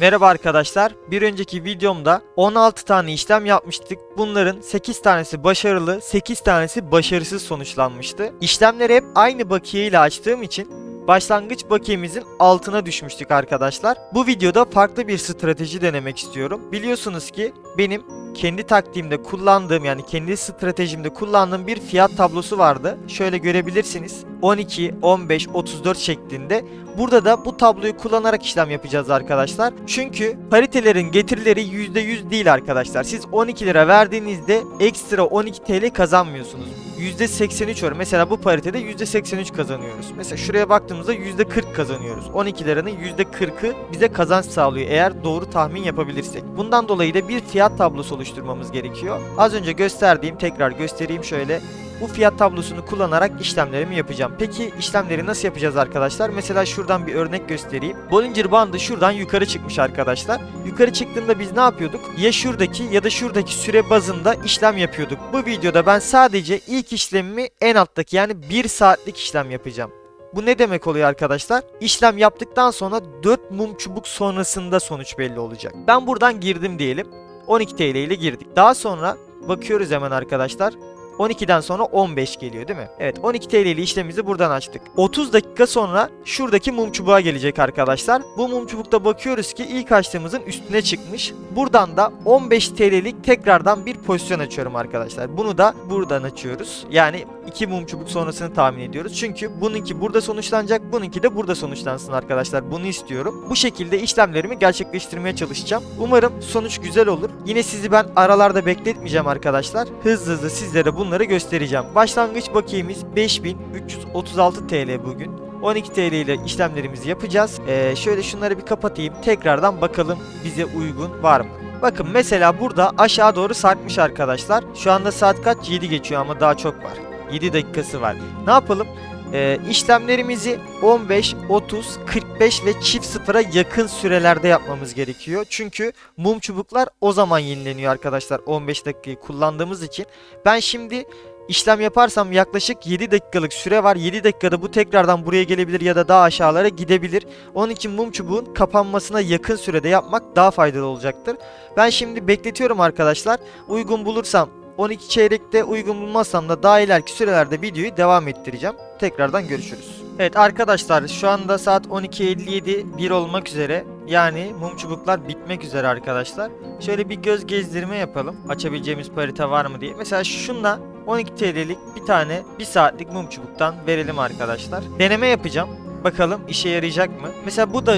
Merhaba arkadaşlar. Bir önceki videomda 16 tane işlem yapmıştık. Bunların 8 tanesi başarılı, 8 tanesi başarısız sonuçlanmıştı. İşlemleri hep aynı bakiye ile açtığım için başlangıç bakiyemizin altına düşmüştük arkadaşlar. Bu videoda farklı bir strateji denemek istiyorum. Biliyorsunuz ki benim kendi taktiğimde kullandığım yani kendi stratejimde kullandığım bir fiyat tablosu vardı. Şöyle görebilirsiniz. 12, 15, 34 şeklinde. Burada da bu tabloyu kullanarak işlem yapacağız arkadaşlar. Çünkü paritelerin getirileri %100 değil arkadaşlar. Siz 12 lira verdiğinizde ekstra 12 TL kazanmıyorsunuz. %83 oranı. Mesela bu paritede %83 kazanıyoruz. Mesela şuraya baktığımızda %40 kazanıyoruz. 12 liranın %40'ı bize kazanç sağlıyor eğer doğru tahmin yapabilirsek. Bundan dolayı da bir fiyat tablosu oluşturmamız gerekiyor. Az önce gösterdiğim tekrar göstereyim şöyle. Bu fiyat tablosunu kullanarak işlemlerimi yapacağım. Peki işlemleri nasıl yapacağız arkadaşlar? Mesela şuradan bir örnek göstereyim. Bollinger bandı şuradan yukarı çıkmış arkadaşlar. Yukarı çıktığında biz ne yapıyorduk? Ya şuradaki ya da şuradaki süre bazında işlem yapıyorduk. Bu videoda ben sadece ilk işlemimi en alttaki yani 1 saatlik işlem yapacağım. Bu ne demek oluyor arkadaşlar? İşlem yaptıktan sonra 4 mum çubuk sonrasında sonuç belli olacak. Ben buradan girdim diyelim. 12 TL ile girdik. Daha sonra bakıyoruz hemen arkadaşlar. 12'den sonra 15 geliyor değil mi? Evet 12 TL ile işlemimizi buradan açtık. 30 dakika sonra şuradaki mum çubuğa gelecek arkadaşlar. Bu mum çubukta bakıyoruz ki ilk açtığımızın üstüne çıkmış. Buradan da 15 TL'lik tekrardan bir pozisyon açıyorum arkadaşlar. Bunu da buradan açıyoruz. Yani iki mum çubuk sonrasını tahmin ediyoruz. Çünkü bununki burada sonuçlanacak, bununki de burada sonuçlansın arkadaşlar. Bunu istiyorum. Bu şekilde işlemlerimi gerçekleştirmeye çalışacağım. Umarım sonuç güzel olur. Yine sizi ben aralarda bekletmeyeceğim arkadaşlar. Hızlı hızlı sizlere bunları göstereceğim. Başlangıç bakiyemiz 5336 TL bugün. 12 TL ile işlemlerimizi yapacağız. Ee, şöyle şunları bir kapatayım. Tekrardan bakalım bize uygun var mı? Bakın mesela burada aşağı doğru sarkmış arkadaşlar. Şu anda saat kaç? 7 geçiyor ama daha çok var. 7 dakikası var. Ne yapalım? Ee, işlemlerimizi 15, 30, 45 ve çift sıfıra yakın sürelerde yapmamız gerekiyor. Çünkü mum çubuklar o zaman yenileniyor arkadaşlar 15 dakikayı kullandığımız için. Ben şimdi işlem yaparsam yaklaşık 7 dakikalık süre var. 7 dakikada bu tekrardan buraya gelebilir ya da daha aşağılara gidebilir. Onun için mum çubuğun kapanmasına yakın sürede yapmak daha faydalı olacaktır. Ben şimdi bekletiyorum arkadaşlar. Uygun bulursam 12 çeyrekte uygun bulmazsam da daha ileriki sürelerde videoyu devam ettireceğim. Tekrardan görüşürüz. Evet arkadaşlar şu anda saat 12.57 1 olmak üzere. Yani mum çubuklar bitmek üzere arkadaşlar. Şöyle bir göz gezdirme yapalım. Açabileceğimiz parite var mı diye. Mesela şunla 12 TL'lik bir tane 1 saatlik mum çubuktan verelim arkadaşlar. Deneme yapacağım. Bakalım işe yarayacak mı? Mesela bu da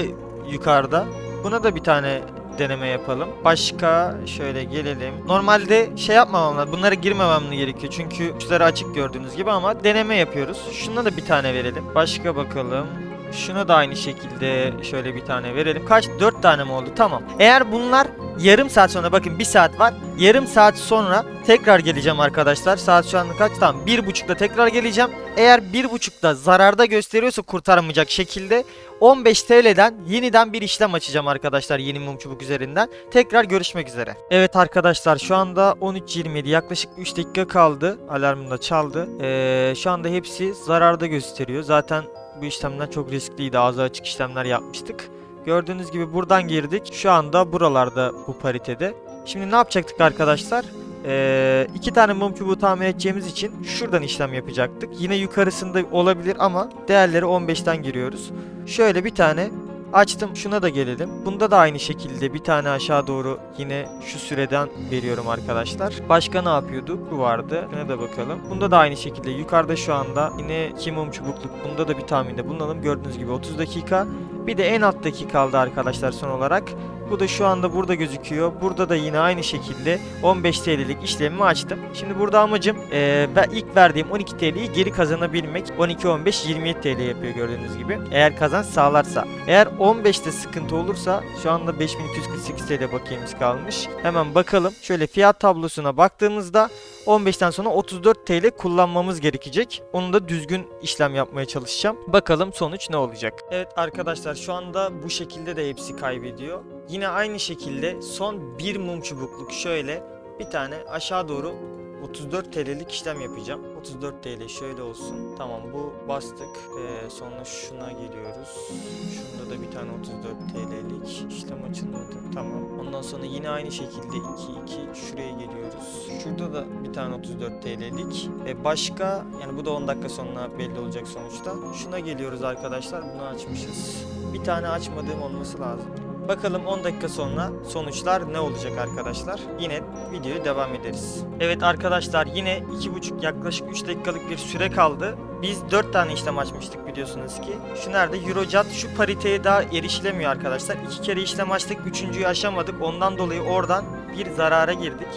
yukarıda. Buna da bir tane deneme yapalım. Başka şöyle gelelim. Normalde şey yapmamam lazım. Bunlara girmemem gerekiyor. Çünkü uçları açık gördüğünüz gibi ama deneme yapıyoruz. Şuna da bir tane verelim. Başka bakalım. Şuna da aynı şekilde şöyle bir tane verelim. Kaç? 4 tane mi oldu? Tamam. Eğer bunlar yarım saat sonra bakın bir saat var. Yarım saat sonra tekrar geleceğim arkadaşlar. Saat şu anda kaç? Tamam. Bir buçukta tekrar geleceğim. Eğer bir buçukta zararda gösteriyorsa kurtarmayacak şekilde 15 TL'den yeniden bir işlem açacağım arkadaşlar yeni mum çubuk üzerinden. Tekrar görüşmek üzere. Evet arkadaşlar şu anda 13.27 yaklaşık 3 dakika kaldı. Alarmım da çaldı. Ee, şu anda hepsi zararda gösteriyor. Zaten bu işlemler çok riskliydi. Ağzı açık işlemler yapmıştık. Gördüğünüz gibi buradan girdik. Şu anda buralarda bu paritede. Şimdi ne yapacaktık arkadaşlar? Ee, iki tane mum çubuğu tahmin edeceğimiz için şuradan işlem yapacaktık. Yine yukarısında olabilir ama değerleri 15'ten giriyoruz. Şöyle bir tane açtım. Şuna da gelelim. Bunda da aynı şekilde bir tane aşağı doğru yine şu süreden veriyorum arkadaşlar. Başka ne yapıyorduk? Bu vardı. Buna da bakalım. Bunda da aynı şekilde yukarıda şu anda yine iki mum çubukluk. Bunda da bir tahminde bulunalım. Gördüğünüz gibi 30 dakika. Bir de en alttaki kaldı arkadaşlar son olarak. Bu da şu anda burada gözüküyor. Burada da yine aynı şekilde 15 TL'lik işlemimi açtım. Şimdi burada amacım eee, ve ilk verdiğim 12 TL'yi geri kazanabilmek. 12 15 27 TL yapıyor gördüğünüz gibi. Eğer kazanç sağlarsa. Eğer 15'te sıkıntı olursa şu anda 5248 TL bakiyemiz kalmış. Hemen bakalım. Şöyle fiyat tablosuna baktığımızda 15'ten sonra 34 TL kullanmamız gerekecek. Onu da düzgün işlem yapmaya çalışacağım. Bakalım sonuç ne olacak. Evet arkadaşlar şu anda bu şekilde de hepsi kaybediyor. Yine aynı şekilde son bir mum çubukluk şöyle bir tane aşağı doğru 34 TL'lik işlem yapacağım. 34 TL şöyle olsun. Tamam bu bastık. Ee, sonra şuna geliyoruz. Şunda da bir tane 34 TL'lik işlem açılmadı. Tamam. Ondan sonra yine aynı şekilde 2 2 şuraya geliyoruz. Şurada da bir tane 34 TL'lik. E başka yani bu da 10 dakika sonra belli olacak sonuçta. Şuna geliyoruz arkadaşlar. Bunu açmışız. Bir tane açmadığım olması lazım. Bakalım 10 dakika sonra sonuçlar ne olacak arkadaşlar? Yine videoya devam ederiz. Evet arkadaşlar yine 2,5 yaklaşık 3 dakikalık bir süre kaldı. Biz 4 tane işlem açmıştık biliyorsunuz ki. Şu nerede? Eurojat şu pariteye daha erişilemiyor arkadaşlar. 2 kere işlem açtık. Üçüncüyü aşamadık. Ondan dolayı oradan bir zarara girdik.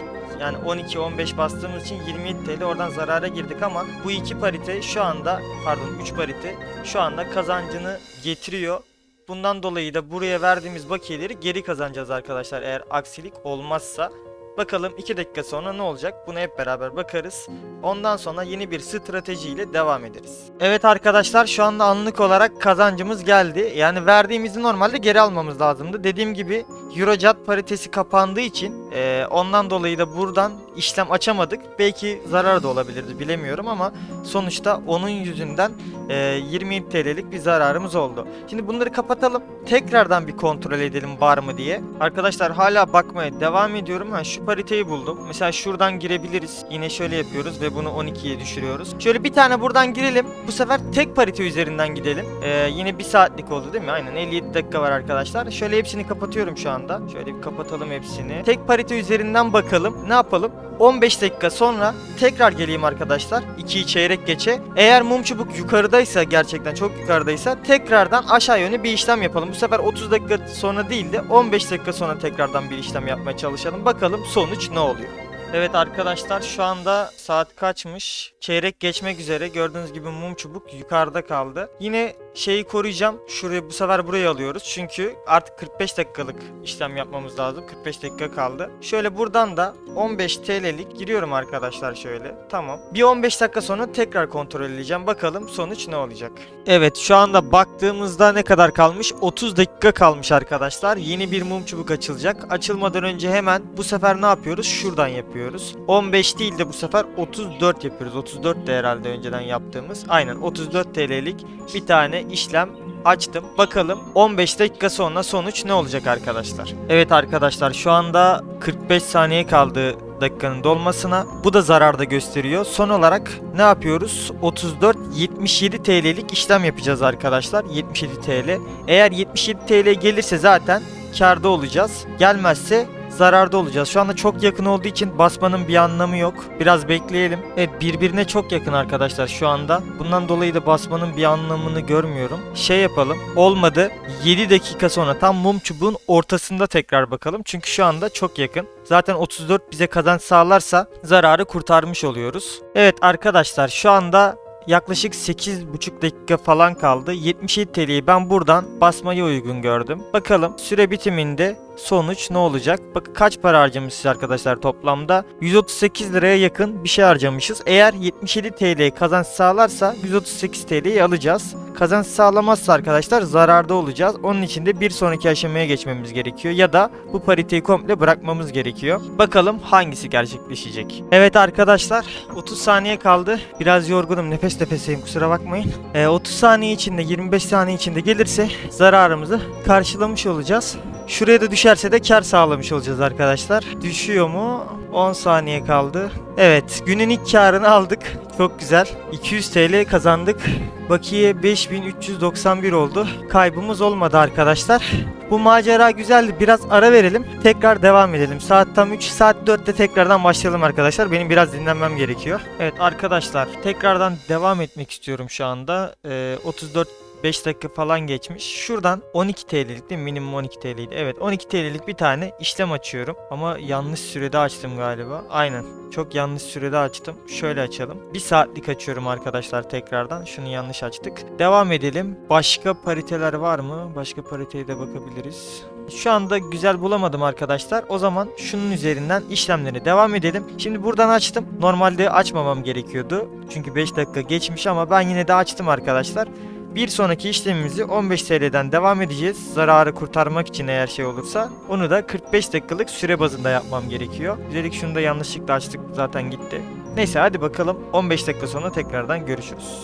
Yani 12-15 bastığımız için 27 TL oradan zarara girdik ama bu iki parite şu anda pardon 3 parite şu anda kazancını getiriyor. Bundan dolayı da buraya verdiğimiz bakiyeleri geri kazanacağız arkadaşlar eğer aksilik olmazsa. Bakalım 2 dakika sonra ne olacak? Bunu hep beraber bakarız. Ondan sonra yeni bir stratejiyle devam ederiz. Evet arkadaşlar şu anda anlık olarak kazancımız geldi. Yani verdiğimizi normalde geri almamız lazımdı. Dediğim gibi Eurojat paritesi kapandığı için eee, ondan dolayı da buradan işlem açamadık. Belki zarar da olabilirdi bilemiyorum ama sonuçta onun yüzünden eee 27 TL'lik bir zararımız oldu. Şimdi bunları kapatalım. Tekrardan bir kontrol edelim var mı diye. Arkadaşlar hala bakmaya devam ediyorum. Ha şu pariteyi buldum. Mesela şuradan girebiliriz. Yine şöyle yapıyoruz ve bunu 12'ye düşürüyoruz. Şöyle bir tane buradan girelim. Bu sefer tek parite üzerinden gidelim. Ee, yine bir saatlik oldu değil mi? Aynen 57 dakika var arkadaşlar. Şöyle hepsini kapatıyorum şu anda. Şöyle bir kapatalım hepsini. Tek parite üzerinden bakalım. Ne yapalım? 15 dakika sonra tekrar geleyim arkadaşlar. 2'yi çeyrek geçe. Eğer mum çubuk yukarıdaysa gerçekten çok yukarıdaysa tekrardan aşağı yönlü bir işlem yapalım. Bu sefer 30 dakika sonra değil de 15 dakika sonra tekrardan bir işlem yapmaya çalışalım. Bakalım sonuç ne oluyor. Evet arkadaşlar şu anda saat kaçmış? Çeyrek geçmek üzere. Gördüğünüz gibi mum çubuk yukarıda kaldı. Yine şeyi koruyacağım. Şuraya bu sefer burayı alıyoruz. Çünkü artık 45 dakikalık işlem yapmamız lazım. 45 dakika kaldı. Şöyle buradan da 15 TL'lik giriyorum arkadaşlar şöyle. Tamam. Bir 15 dakika sonra tekrar kontrol edeceğim. Bakalım sonuç ne olacak. Evet şu anda baktığımızda ne kadar kalmış? 30 dakika kalmış arkadaşlar. Yeni bir mum çubuk açılacak. Açılmadan önce hemen bu sefer ne yapıyoruz? Şuradan yapıyoruz. 15 değil de bu sefer 34 yapıyoruz. 34 de herhalde önceden yaptığımız. Aynen 34 TL'lik bir tane işlem açtım. Bakalım 15 dakika sonra sonuç ne olacak arkadaşlar. Evet arkadaşlar şu anda 45 saniye kaldı dakikanın dolmasına. Bu da zararda gösteriyor. Son olarak ne yapıyoruz? 34 77 TL'lik işlem yapacağız arkadaşlar. 77 TL. Eğer 77 TL gelirse zaten karda olacağız. Gelmezse zararda olacağız. Şu anda çok yakın olduğu için basmanın bir anlamı yok. Biraz bekleyelim. Evet birbirine çok yakın arkadaşlar şu anda. Bundan dolayı da basmanın bir anlamını görmüyorum. Şey yapalım. Olmadı. 7 dakika sonra tam mum çubuğun ortasında tekrar bakalım. Çünkü şu anda çok yakın. Zaten 34 bize kazanç sağlarsa zararı kurtarmış oluyoruz. Evet arkadaşlar şu anda Yaklaşık 8,5 dakika falan kaldı. 77 TL'yi ben buradan basmayı uygun gördüm. Bakalım süre bitiminde sonuç ne olacak? Bakın kaç para harcamışız arkadaşlar toplamda? 138 liraya yakın bir şey harcamışız. Eğer 77 TL kazanç sağlarsa 138 TL'yi alacağız. Kazanç sağlamazsa arkadaşlar zararda olacağız. Onun için de bir sonraki aşamaya geçmemiz gerekiyor. Ya da bu pariteyi komple bırakmamız gerekiyor. Bakalım hangisi gerçekleşecek. Evet arkadaşlar 30 saniye kaldı. Biraz yorgunum nefes nefeseyim kusura bakmayın. Ee, 30 saniye içinde 25 saniye içinde gelirse zararımızı karşılamış olacağız. Şuraya da düşerse de kar sağlamış olacağız arkadaşlar. Düşüyor mu? 10 saniye kaldı. Evet günün ilk karını aldık. Çok güzel. 200 TL kazandık. Bakiye 5391 oldu. Kaybımız olmadı arkadaşlar. Bu macera güzeldi. Biraz ara verelim. Tekrar devam edelim. Saat tam 3. Saat 4'te tekrardan başlayalım arkadaşlar. Benim biraz dinlenmem gerekiyor. Evet arkadaşlar tekrardan devam etmek istiyorum şu anda. Ee, 34 5 dakika falan geçmiş. Şuradan 12 TL'lik değil mi? Minimum 12 TL'ydi. Evet 12 TL'lik bir tane işlem açıyorum. Ama yanlış sürede açtım galiba. Aynen. Çok yanlış sürede açtım. Şöyle açalım. Bir saatlik açıyorum arkadaşlar tekrardan. Şunu yanlış açtık. Devam edelim. Başka pariteler var mı? Başka pariteye de bakabiliriz. Şu anda güzel bulamadım arkadaşlar. O zaman şunun üzerinden işlemlere devam edelim. Şimdi buradan açtım. Normalde açmamam gerekiyordu. Çünkü 5 dakika geçmiş ama ben yine de açtım arkadaşlar. Bir sonraki işlemimizi 15 TL'den devam edeceğiz. Zararı kurtarmak için eğer şey olursa. Onu da 45 dakikalık süre bazında yapmam gerekiyor. Üstelik şunu da yanlışlıkla açtık zaten gitti. Neyse hadi bakalım 15 dakika sonra tekrardan görüşürüz.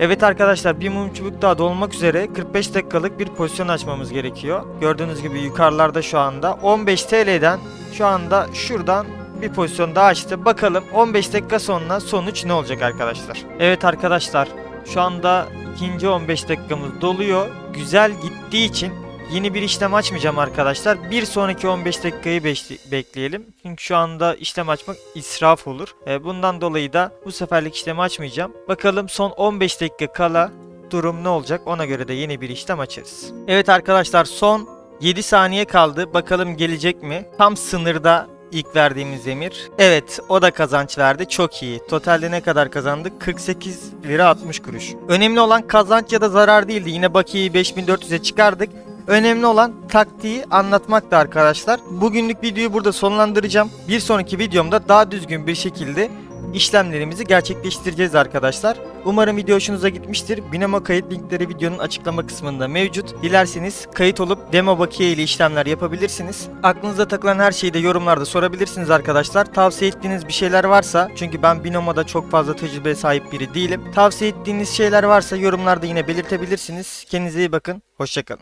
Evet arkadaşlar bir mum çubuk daha dolmak üzere 45 dakikalık bir pozisyon açmamız gerekiyor. Gördüğünüz gibi yukarılarda şu anda 15 TL'den şu anda şuradan bir pozisyon daha açtı. Bakalım 15 dakika sonra sonuç ne olacak arkadaşlar. Evet arkadaşlar şu anda ikinci 15 dakikamız doluyor. Güzel gittiği için yeni bir işlem açmayacağım arkadaşlar. Bir sonraki 15 dakikayı bekleyelim. Çünkü şu anda işlem açmak israf olur. E, bundan dolayı da bu seferlik işlemi açmayacağım. Bakalım son 15 dakika kala durum ne olacak ona göre de yeni bir işlem açarız. Evet arkadaşlar son 7 saniye kaldı. Bakalım gelecek mi? Tam sınırda ilk verdiğimiz emir. Evet o da kazanç verdi. Çok iyi. Totalde ne kadar kazandık? 48 lira 60 kuruş. Önemli olan kazanç ya da zarar değildi. Yine bakiyeyi 5400'e çıkardık. Önemli olan taktiği anlatmaktı arkadaşlar. Bugünlük videoyu burada sonlandıracağım. Bir sonraki videomda daha düzgün bir şekilde işlemlerimizi gerçekleştireceğiz arkadaşlar. Umarım video hoşunuza gitmiştir. Binomo kayıt linkleri videonun açıklama kısmında mevcut. Dilerseniz kayıt olup demo bakiye ile işlemler yapabilirsiniz. Aklınıza takılan her şeyi de yorumlarda sorabilirsiniz arkadaşlar. Tavsiye ettiğiniz bir şeyler varsa çünkü ben Binomo'da çok fazla tecrübe sahip biri değilim. Tavsiye ettiğiniz şeyler varsa yorumlarda yine belirtebilirsiniz. Kendinize iyi bakın. Hoşçakalın.